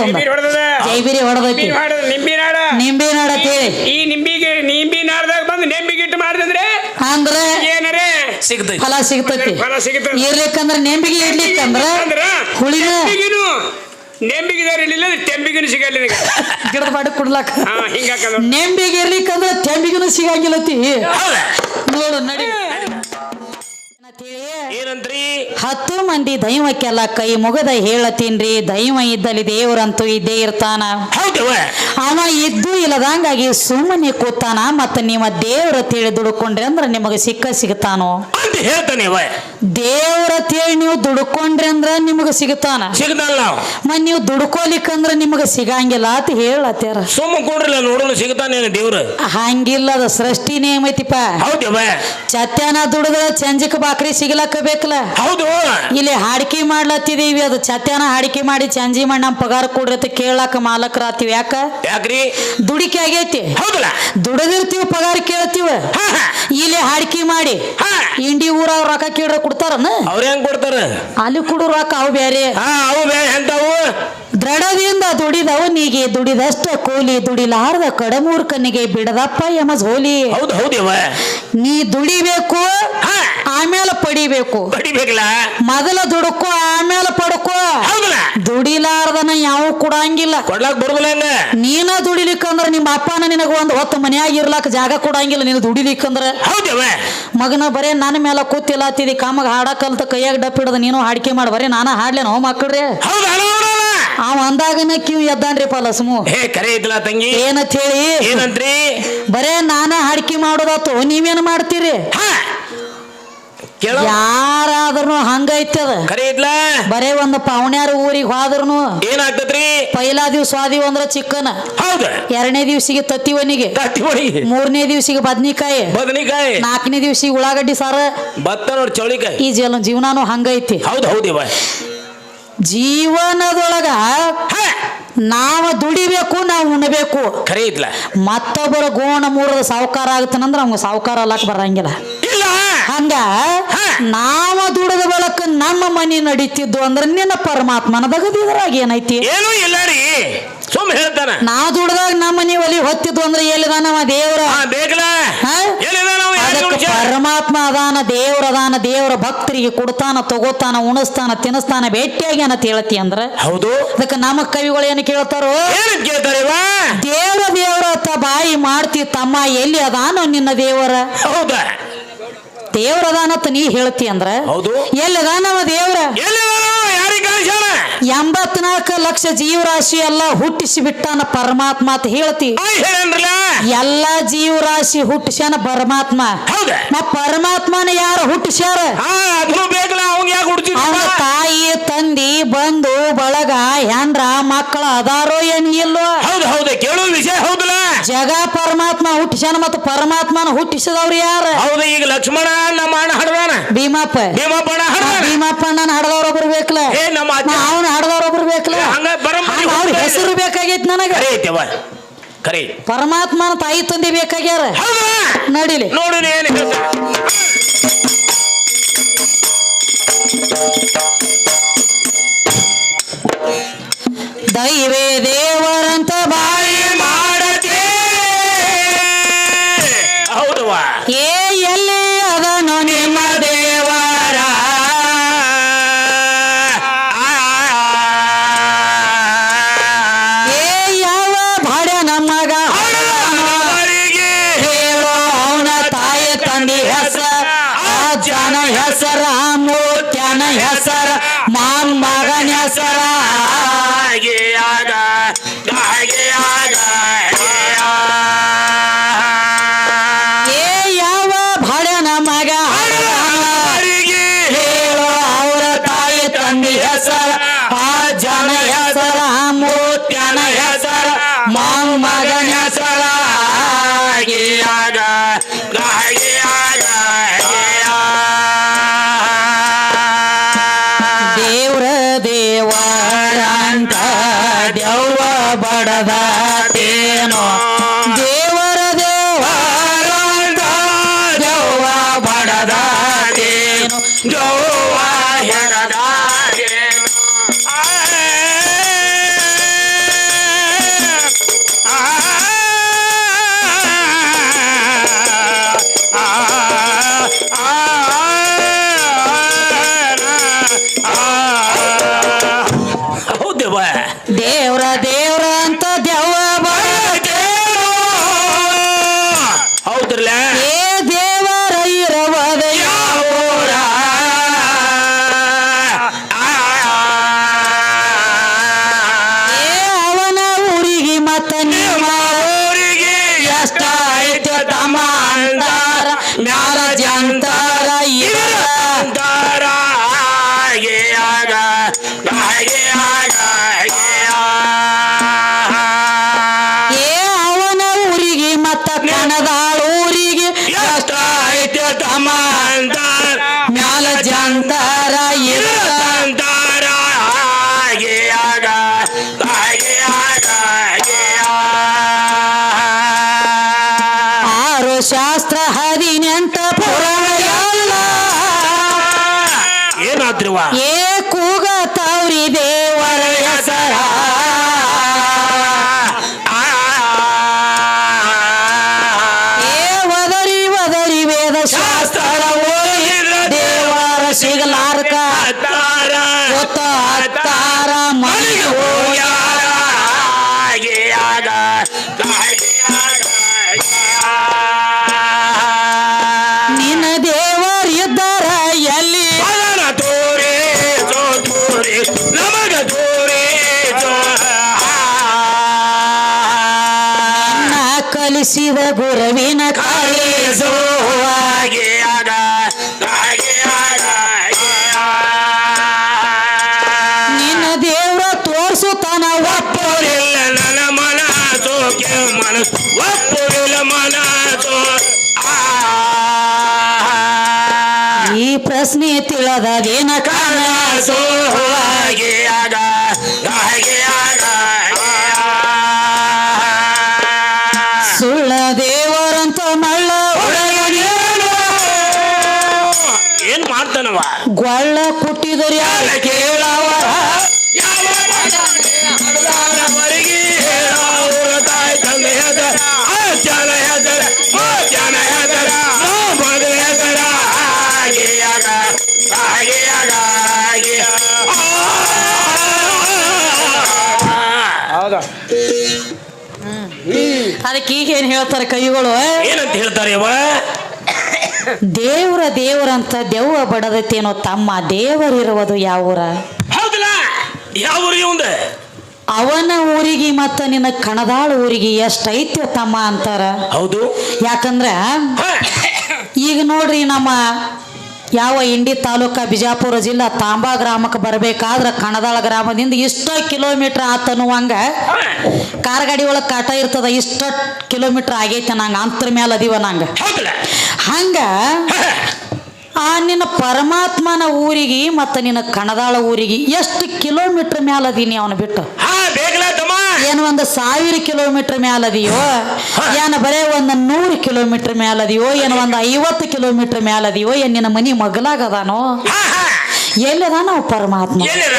ಹೊಡೆದದ beer ಹೊಡೆದದ? ಜೈಬಿರಿ ಹೊಡೆದೈತಿ. ನಿಂಬಿನಾಡ ನಿಂಬಿನಾಡ ನಿಂಬಿ ನಾಡ? ನಿಂಬೆ ನಾಡತಿ ಈ ನಿಂಬಿಗೆ ನಿಂಬಿನಾಡದಾಗ ಬಂದು ನೆಂಬಿಗೆ ಇಟ್ಟು ಮಾಡಿದ್ರೆ ಅಂದ್ರ ಏನರೇ? ಸಿಗ್ತೈತಿ. ಫಲ ಸಿಗ್ತೈತಿ. ಫಲ ಸಿಗುತ್ತೆ. ಇರ್ಲಿಕ್ಕಂದ್ರ ನೆಂಬಿಗೆ ಇಡ್ಲಿಕ್ಕಂದ್ರ ಅಂದ್ರ ಹುಳಿನ ನೆಂಬಿಗಿದಾರ ಇರ್ಲಿಲ್ಲ ತೆಂಬಿಗಿನು ಸಿಗಲ್ಲ ಗಿಡದ ಬಾಡಿ ಕುಡ್ಲಾಕ. ನೆಂಬಿಗೆ ಇರ್ಲಿಕ್ಕಂದ್ರ ತೆಂಬಿಗೂ ಸಿಗಂಗಿಲ್ಲತಿ. ನೋಡು. ಹತ್ತು ಮಂದಿ ದೈವಕ್ಕೆಲ್ಲ ಕೈ ಮುಗದ ಹೇಳತೀನ್ರಿ ದೈವ ಇದ್ದಲ್ಲಿ ದೇವರಂತೂ ಇದ್ದೇ ಇರ್ತಾನ. ಅವ ಇದ್ದು ಇಲ್ಲದಂಗಾಗಿ ಸುಮ್ಮನೆ ಕೂತಾನ ಮತ್ತ ನಿಮ್ಮ ದೇವರ ತಿಳಿ ದುಡ್ಕೊಂಡ್ರಿ ಅಂದ್ರ ನಿಮಗೆ ಸಿಕ್ಕ ಸಿಗ್ತಾನೋ? ದೇವರ ತಿಳಿ ನೀವು ದುಡ್ಕೊಂಡ್ರಿ ಅಂದ್ರ ನಿಮಗೆ ಸಿಗ್ತಾನ? ಮತ್ ನೀವು. ದುಡ್ಕೋಲಿಕ್ಕಂದ್ರ ನಿಮಗೆ ಸಿಗಂಗಿಲ್ಲ ಅಂತ ಹೇಳತ್ತಾರ ಸುಮ್ಮ ಕೂಡ್ರಲ್ಲ ನೋಡೋಣ ಸಿಗ್ತಾನೇನು ದೇವ್ರು? ಹಂಗಿಲ್ಲ ಅದ ಸೃಷ್ಟಿ ನೇಮ ಐತಿಪ್ಪ ದುಡಿದ್ರ ಚಂಜಕ್ ಬಾಕ್ರಿ ಸಿಗ್ಲಕ್ಕ ಬೇಕಲ್ಲ? ಹೌದು. ಇಲ್ಲಿ ಹಾಡಿಕೆ ಮಾಡ್ಲತ್ತಿದೀವಿ. ಅದು ಚತ್ಯಾನ ಹಾಡಿಕೆ ಮಾಡಿ ಚಂಜಿ ಮಣ್ಣ ಪಗಾರ ಕೊಡ್ರಿ ಅಂತ ಕೇಳಾಕ ಮಾಲಕರಾತೀವಿ ಯಾಕ? ಯಾಕ್ರಿ? ದುಡಿಕೆ ಆಗೈತಿ. ಹೌದಲ್ಲ? ದುಡಿದಿರ್ತೀವಿ ಪಗಾರ ಕೇಳ್ತೀವ ಇಲ್ಲಿ ಹಾಡಿಕೆ ಮಾಡಿ. ಇಂಡಿ ಇಂಡಿ ಅವ್ರ ರೊಕ್ಕ ಕೇಳ್ರ ಕೊಡ್ತಾರನ? ಅವ್ರ ಹೆಂಗ್ ಕೊಡ್ತಾರ? ಅಲ್ಲಿ ಕೊಡು ರೊಕ್ಕ ಅವು ಬೇರೆ ಹಾ ಅವು ಬೇರೆ ಎಂತಾವು? ದೃಢದಿಂದ ದುಡಿದವನಿಗೆ ದುಡಿದಷ್ಟ ಕೂಲಿ ದುಡಿಲಾರ್ದ ಕಡಮೂರ್ಖನಿಗೆ ಬಿಡದಪ್ಪ ಯಮಜ್ ಹೋಲಿ ಹೌದು ಹೌದವ ನೀ ದುಡಿಬೇಕು ಹಾ. ಆಮೇಲೆ ಪಡಿಬೇಕು. ಪಡಿಬೇಕಲ್ಲ. ಮೊದಲ ದುಡುಕೋ ಆಮೇಲೆ ಪಡ್ಕೋ. ದುಡಿಲಾರದನ ಯಾವ ಕೊಡಂಗಿಲ್ಲ. ಕೊಡ್ಲಾಕ್ ಬರುದಿಲ್ಲ ನೀನ ದುಡಿಲಿಕ್ಕಂದ್ರ ನಿಮ್ಮ ಅಪ್ಪನ ನಿನಗ ಒಂದು ಹೊತ್ತು ಮನ್ಯಾಗ ಇರ್ಲಾಕ ಜಾಗ ಕೊಡಂಗಿಲ್ಲ ನೀನು ದುಡಿಲಿಕ್ಕಂದ್ರ. ಹೌದವ ಮಗನ ಬರೇ ನನ್ನ ಮೇಲೆ ಕೂತಿಲ್ಲ ಹತ್ತಿದಿ ಕಾಮಗ ಹಾಡಕಲ್ತ ಕೈಯಾಗ ಡಪ್ಪಿಡದ ನೀನು ಹಾಡಿಕೆ ಮಾಡಿ ಬರೀ ನಾನು ಹಾಡ್ಲೇನೋ ಮಕ್ಕಳ್ರಿ. ಹೌದ ಅವ ಅಂದಾಗನ ಕಿವಿ ಎದ್ದಾನ್ರಿ ಪಲಸ್ಮು ಹೇ ಕರೆ ಇದ್ಲ ತಂಗಿ. ಏನಂತ ಹೇಳಿ? ಏನಂತ್ರಿ? ಬರೇ ನಾನ ಹಾಡಿಕೆ ಮಾಡೋದಾತು ನೀವೇನ್ ಮಾಡ್ತೀರಿ? ಹಾ ಕೇಳ. ಯಾರಾದ್ರೂ ಹಂಗೈತದ ಕರೆ ಇದ್ಲಾ? ಬರೇ ಒಂದು ಪವನ್ಯಾರ ಊರಿಗೆ ಹೋದ್ರುನು ಏನಾಗ್ತದ್ರಿ? ಪೈಲಾ ದಿವ್ಸ ಆದಿವ ಅಂದ್ರ ಚಿಕ್ಕನ. ಹೌದ? ಎರಡನೇ ದಿವ್ಸಿಗೆ ತತ್ತಿವನಿಗೆ ತತ್ತಿ ಒನಿಗೆ ಮೂರನೇ ದಿವ್ಸಿಗೆ ಬದ್ನಿಕಾಯಿ. ಬದನಿಕಾಯಿ. ನಾಲ್ಕನೇ ದಿವ್ಸಿಗೆ ಉಳ್ಳಾಗಡ್ಡಿ ಸಾರ. ಭತ್ತ ನೋಡಿ ಚೌಳಿಕಾಯಿ. ಈ ಜೀವನ ಜೀವನಾನು ಹಂಗೈತಿ ಹೌದು ಹೌದಿವ ಜೀವನದೊಳಗ ನಾವ ದುಡಿಬೇಕು ನಾವು ಉಣಬೇಕು. ಕರೆ ಇಲ್ಲ ಮತ್ತೊಬ್ಬರ ಗೋಣ ಮೂರದ ಸಾವುಕಾರ ಆಗತ್ತನಂದ್ರ ಅವ್ಗ ಸಾವುಕಾರ ಅಲ್ಲಕ್ ಬರಂಗಿಲ್ಲ. ಇಲ್ಲ. ಹಂಗ. ನಾವ ದುಡಿದ ಬಳಕ ನಮ್ಮ ಮನಿ ನಡೀತಿದ್ದು ಅಂದ್ರ ನಿನ್ನ ಪರಮಾತ್ಮನ ದಗದಿದ್ರಾಗ ಏನೈತಿ? ಏನು ಇಲ್ಲ ರೀ. ಸುಮ್ ಹೇಳ್ತಾನ. ನಾ ದುಡ್ದಾಗ ನಮ್ಮ ಮನಿ ಒಲಿ ಹೊತ್ತಿದ್ದು ಅಂದ್ರೆ ಎಲ್ಲಿದಾನವ ದೇವ್ರ? ಬೇಕಲ್ಲ. ಪರಮಾತ್ಮ ಅದಾನ ದೇವ್ರ ಅದಾನ ದೇವ್ರ ಭಕ್ತರಿಗೆ ಕೊಡ್ತಾನ ತಗೋತಾನ ಉಣಿಸ್ತಾನ ತಿನ್ನಿಸ್ತಾನ ಭೇಟಿಯಾಗಿ ಅನ್ನ ಹೇಳ್ತಿ ಅಂದ್ರ? ಹೌದು. ಅದಕ್ಕೆ ನಮ್ಮ ಕವಿಗಳು ಏನು ಕೇಳ್ತಾರೋ? ದೇವ್ರ ದೇವ್ರ ಅತ್ತ ಬಾಯಿ ಮಾಡ್ತಿ ತಮ್ಮ ಎಲ್ಲಿ ಅದಾನೋ ನಿನ್ನ ದೇವರ? ಹೌದಾ. ದೇವ್ರ ಅಂತ ನೀ ಹೇಳ್ತಿ ಅಂದ್ರ? ಹೌದು. ಎಲ್ಲಿ ಅದಾನವ ದೇವ್ರ? ನಾವು ಎಂಬತ್ನಾಲ್ಕು ಲಕ್ಷ ಜೀವರಾಶಿ ಎಲ್ಲ ಹುಟ್ಟಿಸಿ ಬಿಟ್ಟಾನ ಪರಮಾತ್ಮ ಅಂತ ಹೇಳ್ತಿ. ಎಲ್ಲ ಜೀವರಾಶಿ ಹುಟ್ಟಿಸ್ಯಾನ ಪರಮಾತ್ಮ. ಪರಮಾತ್ಮನ ಯಾರು ಹುಟ್ಟಿಸ್ಯಾರ? ಅವನ ತಾಯಿ ತಂದಿ ಬಂದು ಬಳಗ ಹೆಂಡ್ರ ಮಕ್ಕಳ ಅದಾರೋ ಏನ್ ಹೌದು ಕೇಳುವ ವಿಷಯ ಹೌದಲ್ಲ? ಜಗ ಪರಮಾತ್ಮ ಹುಟ್ಟಿಸ್ಯಾನ ಮತ್ತು ಪರಮಾತ್ಮನ ಹುಟ್ಟಿಸಿದವ್ರು ಯಾರು? ಹೌದು ಈಗ ಲಕ್ಷ್ಮಣ ನಮ್ಮ ಅಣ್ಣ ಹಡದಾನ. ಭೀಮಪ್ಪ. ಭೀಮಪ್ಪ ಭೀಮಪ್ಪ ನಾನು ಹಡದವ್ರ ಬರ್ಬೇಕಲ್ಲ ಬೇಕಲ್ಲ. ಏ ನಮ್ಮ ಅಜ್ಜ ಅವನ ಹಡದವ್ರ ಒಬ್ರು ಬೇಕಲ್ಲ ಹಂಗ ಬರೋಬ್ಬರಿ ಅವ್ರ ಹೆಸರು ಬೇಕಾಗೈತಿ ನನಗೆ. ಕರೆ ಐತೆವ ಕರೆ. ಪರಮಾತ್ಮನ ತಾಯಿ ತಂದೆ ಬೇಕಾಗ್ಯಾರ? ನಡಿಲಿ. ನೋಡು ಏನು ದೈವೇ ದೇವರಂತ ತಂದೆ ಹೆಸರ ಆ ಜನ ಹೆಸರ ಮೂರ್ತ್ಯನ ಹೆಸರ ಮಾನ್ ಮಗನ ಹೆಸರ ಹಾಗೆ ಆಗ ಹಾಗೆ ದೇವ್ರ ದೇವ್ರ ಅಂತ ದೇವ್ರ Yeah. ಕಲಿಸಿದ ಗುರುವಿನ ಕಲಿಸೋ ನಿನ್ನ ದೇವ್ರ ತೋರ್ಸುತ್ತಾನ ಒಪ್ಪ ನನ್ನ ಮನಸು ಮನಸ್ಸು. ಒಪ್ಪುರಿಲ್ಲ ಮನ ಈ ಪ್ರಶ್ನೆ ತಿಳದ ಕನಸು ಹಾಗೆ ಆಗ ಹಾಗೆ ಆಗ. ಹಾಗೆ ಹೌದಾ? ಅದಕ್ಕೆ ಈಗ ಏನ್ ಹೇಳ್ತಾರೆ ಕೈಗಳು ಏನಂತ ಹೇಳ್ತಾರೆ ದೇವ್ರ ದೇವರಂತ ದೆವ್ವ ಬಡದತೇನೋ ತಮ್ಮ ದೇವರಿರುವುದು ಯಾವೂರ ಹೌದಲ್ಲ. ಯಾವ ಊರಿಗೆ ಅವನ ಊರಿಗೆ ಮತ್ತ ನಿನ್ನ ಕಣದಾಳ ಊರಿಗೆ ಎಷ್ಟೈತೆ ತಮ್ಮ ಅಂತಾರ. ಹೌದು. ಯಾಕಂದ್ರ ಈಗ ನೋಡ್ರಿ ನಮ್ಮ ಯಾವ ಇಂಡಿ ತಾಲೂಕ ಬಿಜಾಪುರ ಜಿಲ್ಲಾ ತಾಂಬಾ ಗ್ರಾಮಕ್ಕೆ ಬರಬೇಕಾದ್ರೆ ಕಣದಾಳ ಗ್ರಾಮದಿಂದ ಇಷ್ಟ ಕಿಲೋಮೀಟರ್ ಆತನ್ನುವಂಗ ಕಾರ್ ಗಾಡಿ ಒಳಗೆ ಕಾಟ ಇರ್ತದ ಇಷ್ಟ ಕಿಲೋಮೀಟರ್ ಆಗೈತೆ ನಂಗೆ ಅಂತರ ಮೇಲೆ ಅದೀವ ನಂಗೆ. ಹಂಗ ಆ ನಿನ್ನ ಪರಮಾತ್ಮನ ಊರಿಗೆ ಮತ್ತು ನಿನ್ನ ಕಣದಾಳ ಊರಿಗೆ ಎಷ್ಟು ಕಿಲೋಮೀಟರ್ ಮ್ಯಾಲ ಅದೀನಿ ಅವನು ಬಿಟ್ಟು? ಏನು ಒಂದು ಸಾವಿರ ಕಿಲೋಮೀಟರ್ ಮ್ಯಾಲ ಅದೆಯೋ? ಏನು ಬರೇ ಒಂದು ನೂರು ಕಿಲೋಮೀಟರ್ ಮ್ಯಾಲ ಅದೆಯೋ? ಏನು ಒಂದು ಐವತ್ತು ಕಿಲೋಮೀಟರ್ ಮ್ಯಾಲ ಅದೆಯೋ? ಏನು ನಿನ್ನ ಮನಿ ಮಗಲಾಗದಾನೋ ಹಾ ನಾವು ಪರಮಾತ್ಮ? ದೇವರ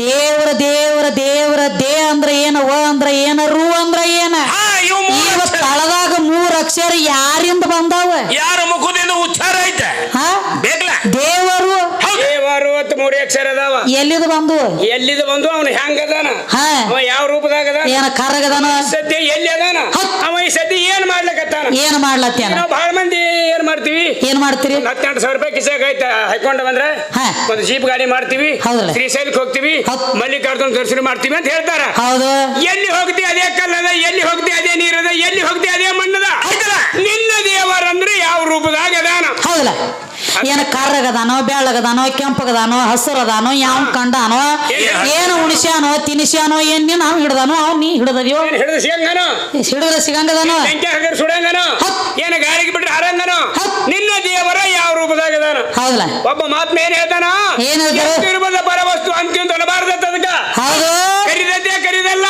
ದೇವರ ದೇವ್ರ ದೇವ್ರ ದೇವ್ರ ದೇ ಅಂದ್ರ ಏನ ವ ಅಂದ್ರ ಏನ ರು ಅಂದ್ರ ಏನ ಹಾ ಇವ್ ಮೂರ್ ಇವ ಅಕ್ಷರ. ತಳದಾಗ ಮೂರ್ ಅಕ್ಷರ ಯಾರಿಂದ ಬಂದಾವ? ಯಾರ ಮುಖದಿಂದ ಉಚ್ಚಾರ ಐತೆ? ಹಾ? ಬೇಕಲ? ದೇವರು. ದೇವರು ಅಂತ ಮೂರು ಅಕ್ಷರ ಅದಾವ. ಎಲ್ಲಿದ ಬಂದು? ಎಲ್ಲಿದ ಬಂದು ಅವನು ಹೆಂಗ ಅದಾನ ಹಾ. ಅವ ಯಾವ ರೂಪದಾಗ ಅದಾನ ಏನ ಕರಗದಾನ? ಸದ್ಯ ಎಲ್ಲಿ ಅದಾನ. ಅವ ಈ ಸದ್ಯ ಏನ್ ಮಾಡ್ಲಕತ್ತಾನ? ಏನ್ ಮಾಡ್ಲತ್ತಾನ? ನಾವು ಬಹಳ ಮಂದಿ ಏನ್ ಮಾಡ್ತೀವಿ? ಏನ್ ಮಾಡ್ತೀರಿ? ಹತ್ತೆಂಟು ಸಾವಿರ ರೂಪಾಯಿ ಕಿಸಾಗ ಐತೆ ಹೈಕೊಂಡ ಬಂದ್ರೆ? ಹಾ. ಒಂದು ಜೀಪ್ ಗಾಡಿ ಮಾಡ್ತೀವಿ? ಶ್ರೀಶೈಲಕ್ಕೆ ಹೋಗ್ತೀವಿ. ಮಲ್ಲಿಕಾರ್ಜುನ ದರ್ಶನ ಮಾಡ್ತೀವಿ ಅಂತ ಹೇಳ್ತಾರ. ಹೌದು. ಎಲ್ಲಿ ಹೋಗ್ತಿ ಅದೇ ಕಲ್ಲದ ಎಲ್ಲಿ ಹೋಗ್ತಿ ಅದೇ ನೀರದ ಎಲ್ಲಿ ಹೋಗ್ತಿ ಅದೇ ಮಣ್ಣದ? ಹೌದಲ್ಲ ಏನ ಕರ್ರಗದಾನೋ ಬೆಳ್ಳಗದಾನೋ ಕೆಂಪಗದಾನೋ ಹಸಿರದಾನೋ ಯಾವ ಕಂಡಾನೋ ಏನು ಉಣಿಸ್ಯಾನೋ ತಿನಿಸ್ಯಾನೋ ಏನ್ ನೀನ್ ನಾವು ಹಿಡ್ದಾನೋ ಅವ್ನು ನೀ ಹಿಡ್ದದ್ಯೋ. ಹಿಡಿದ್ರೆ ಸಿಗಂಗದಾನೋ. ಏನ ಗಾಳಿಗೆ ಬಿಟ್ರೆ ಹರಂಗನೋ ನಿನ್ನ ದೇವರ ಯಾವ ರೂಪದಾಗ ಹೌದಲ್ಲ ಒಬ್ಬ ಮಾತ್ಮ ಏನ್ ಹೇಳ್ತಾನ? ಏನ್ ಹೇಳ್ತಾರೆ? ಪರವಸ್ತು ಅಂತ್ಯಂತ ಅನ್ನಬಾರ್ದತ್ತ ಅದಕ್ಕ ಹೌದು ಕರಿದಂತೆ ಕರಿದಲ್ಲ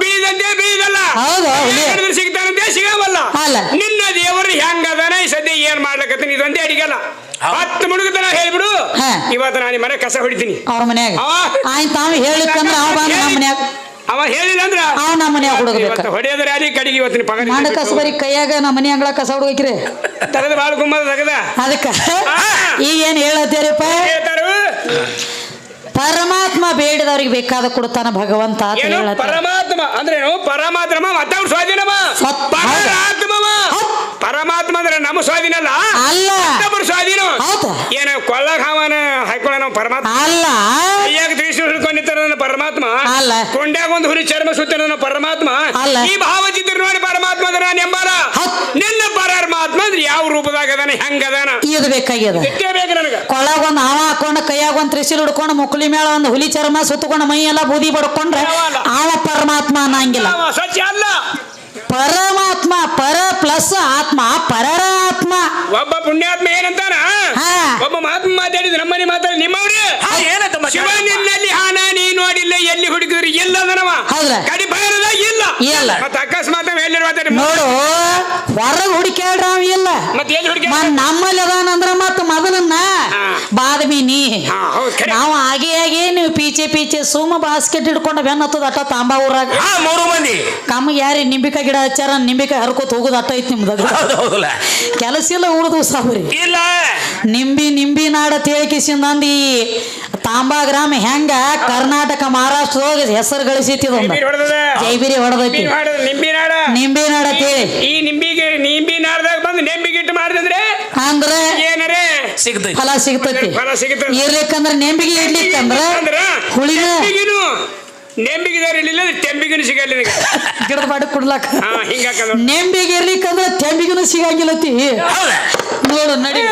ಬೀಳದಂತೆ ಬೀಳದಲ್ಲ ಹೌದು, ಹುಲಿ. ಹಿಡಿದ್ರೆ ಸಿಗ್ತಾನಂತೆ ಸಿಗವಲ್ಲ ಅಲ್ಲ. ನಿನ್ನ ದೇವರು ಹೆಂಗದಾನ ಈ ಸದ್ಯ ಏನ್ ಮಾಡ್ಲಕತ್ತೀನಿ ಇದೊಂದೇ ಅಡಿಗಲ್ಲ ಹತ್ತು ಮುಳುಗತನ ಹೇಳ್ಬಿಡು. ಹಾ. ಇವತ್ತು ನಾನು ಮನೆ ಕಸ ಹೊಡಿತೀನಿ. ಅವ್ರ ಮನ್ಯಾಗ? ಅವ ಆಯ್ತು ತಾವು ಹೇಳಿಕ್ಕಂದ್ರ ಅವ ಬಂದು ನಮ್ಮ ಮನ್ಯಾಗ. ಅವ ಹೇಳಿಲ್ಲ ಅಂದ್ರ ಅವ ನಮ್ಮ ಮನ್ಯಾಗ ಹುಡುಗಬೇಕು. ಇವತ್ತು ಹೊಡೆಯೋದ್ರ ಕಡೆಗೆ ಇವತ್ತಿನ ಮಾಡ ಕಸ ಬರೀ ಕೈಯಾಗ ನಮ್ಮ ಮನೆ ಅಂಗಳ ಕಸ ಹುಡುಗಿರಿ ತಗದ ಬಾಳು ಗುಮ್ಮದ ತಗದ. ಅದಕ್ಕ ಈಗ ಏನ್ ಹೇಳತ್ತೇರಿಪ್ಪ? ಹೇಳ್ತಾರು? ಪರಮಾತ್ಮ ಬೇಡದವ್ರಿಗೆ ಬೇಕಾದ ಕೊಡ್ತಾನ ಭಗವಂತ ಅಂತ ಏನು? ಹೇಳತ್ತ ಪರಮಾತ್ಮ ಅಂದ್ರೆ ಏನು? ಪರಮಾತ್ಮ ಮತ್ತವ್ರ ಸ್ವಾಧೀನಮ ಸತ್- ಪರಮಾತ್ಮ ಪರಮಾತ್ಮ ಅಂದ್ರೆ ನಮ್ಮ ಸ್ವಾಧೀನ ಅಲ್ಲ? ಅಲ್ಲ. ಮತ್ತೊಬ್ಬರ ಸ್ವಾಧೀನ. ಏನ ಕೊಳ್ಳ ಕೊಳ್ಳಾಗ ಹಾವನ ಹಾಕೊಳ್ಳ ನಾವು ಪರಮಾತ್ಮ? ಅಲ್ಲ. ಕೈಯಾಗ ತ್ರಿಶೂಲ ಹಿಡ್ಕೊಂಡಿರ್ತಾರ ನನ್ನ ಪರಮಾತ್ಮ? ಅಲ್ಲ. ಕೊಂಡ್ಯಾಗ ಒಂದು ಹುರಿ ಚರ್ಮ ಸುತ್ತ ನನ್ನ ಪರಮಾತ್ಮ? ಅಲ್ಲ. ಈ ಭಾವಚಿತ್ರ ನೋಡಿ ಪರಮಾತ್ಮ ಅಂದ್ರೆ ನಾನು ಎಂಬಾರ? ಹೌದ್. ನಿನ್ನ ಅಂದ್ರೆ ಯಾವ ರೂಪದಾಗ ಅದಾನ ಹೆಂಗ ಅದಾನ? ಈದ್ ಬೇಕಾಗ್ಯದ. ಇಷ್ಟೇ ಬೇಕು ನನಗೆ. ಕೊಳಗ ಒಂದು ಹಾವ ಹಾಕೊಂಡು ಕೈಯಾಗ ಒಂದ್ ತ್ರಿಶೂಲ್ ಹಿಡ್ಕೊಂಡು ಮುಕ್ಲಿ ಮೇಳ ಒಂದ್ ಹುಲಿ ಚರ್ಮ ಸುತ್ತಕೊಂಡು ಮೈ ಎಲ್ಲ ಬೂದಿ ಬಡ್ಕೊಂಡ್ರೆ? ಆವ ಪರಮಾತ್ಮ ಅನ್ನಂಗಿಲ್ಲ. ಅವ ಸತ್ಯ ಅಲ್ಲ. ಪರಮಾತ್ಮ ಪರ ಪ್ಲಸ್ ಆತ್ಮ ಪರರ ಆತ್ಮ ಒಬ್ಬ ಪುಣ್ಯಾತ್ಮ ಏನಂತಾನ? ಹಾ. ಒಬ್ಬ ಮಾತು ಮಾತಾಡಿದ ನಮ್ಮನೆ ಮಾತಾಡಿ ನಿಮ್ಮವ್ರೆ? ಹಾ, ಏನಂತ? ಶಿವ ನಿನ್ನಲ್ಲಿ ಹಾನ ನೋಡಿಲ್ಲ ಎಲ್ಲಿ ಹುಡುಕಿದ್ರಿ ಇಲ್ಲ ಅದನವ ಹೌದ್ರಾ? ಕಡಿ ಇಲ್ಲ ಇಲ್ಲ. ಮತ್ತೆ ಅಕಸ್ಮಾತ್ ಅವ ಎಲ್ಲಿ ನೋಡು ಹೊರಗೆ ಹುಡುಕ್ಯಾಡ್ರ ಅವ ಇಲ್ಲ ಮತ್ತೆ ಎಲ್ಲಿ ಹುಡುಕಿ ಮ- ನಮ್ಮಲ್ಲಿ ಅದಾನಂದ್ರ ಮತ್ತ ಮೊದಲನ್ನ. ಬಾದಮಿ ನೀ ಹಾ, ಹೌದ್ ಖರೆ. ನಾವು ಆಗಿ ಆಗಿ ನೀವು ಪೀಚೆ ಪೀಚೆ ಸುಮ್ಮ ಬಾಸ್ಕೆಟ್ ಹಿಡ್ಕೊಂಡು ಬೆನ್ನ ಹತ್ತದ ಅಟ್ಟ ತಾಂಬಾ ಊರಾಗ. ಹಾ ಮೂರು ಮಂದಿ. ಕಮ್ಮಗೆ ಯಾರಿ ನಿಂಬಿಕಾಯಿ ಗಿಡ ಹಚ್ಚಾರ ನಿಂಬಿಕಾಯಿ ಹರ್ಕೋತ ಹೋಗುದ ಅಟ್ಟ ಐತಿ ನಿಮ್ದಾಗ ಹೌದು ಹೌದಲ್ಲ ಕೆಲಸ ಇಲ್ಲ ಉಳಿದು ಸಾಹುರಿ ಇಲ್ಲ. ನಿಂಬಿ ನಿಂಬಿ ನಾಡ ತೇಳ್ಕಿಸಿಂದ ಅಂದಿ ತಾಂಬಾ ಗ್ರಾಮ ಹೆಂಗ ಕರ್ನಾಟಕ ಮಹಾರಾಷ್ಟ್ರದಾಗ ಹೆಸರು ನಿಂಬಿ ಹೊಡೆದದ? ಜೈಬಿರಿ ಹೊಡೆದೈತಿ. ನಿಂಬಿ ಹೊಡೆದ ನಿಂಬಿ ನಾಡ? ನಿಂಬಿ ನಾಡ ತೇಳಿ ಈ ನಿಂಬಿಗೆ ನಿಂಬಿ ನಾಡದಾಗ ಬಂದು ನಿಂಬಿ ಗಿಟ್ಟು ಮಾಡಿದ್ರೆ ಅಂದ್ರೆ ಸಿಗ್ತೈತಿ. ಫಲ ಸಿಗ್ತೈತಿ. ಫಲ ಇರ್ಲಿಕ್ಕಂದ್ರ ನೆಂಬಿಗೆ ಇರ್ಲಿಕ್ಕಂದ್ರ ಅಂದ್ರ ಹುಳಿನ ನೆಂಬಿಗಿನು? ನೆಂಬಿಗಿದಾರ ಇರ್ಲಿಲ್ಲ ತೆಂಬಿಗಿನು ಸಿಗಲ್ಲ ನಿನಗೆ. ಗಿಡದ ಬಾಡಿ ಕುಡ್ಲಾಕ. ಹಾ ಹಿಂಗಾಕಂದ್ರ ನೆಂಬಿಗೆ ಇರ್ಲಿಕ್ಕಂದ್ರ ತೆಂಬಿಗೂ ಸಿಗಂಗಿಲ್ಲತಿ. ನೋಡು ನಡಿ.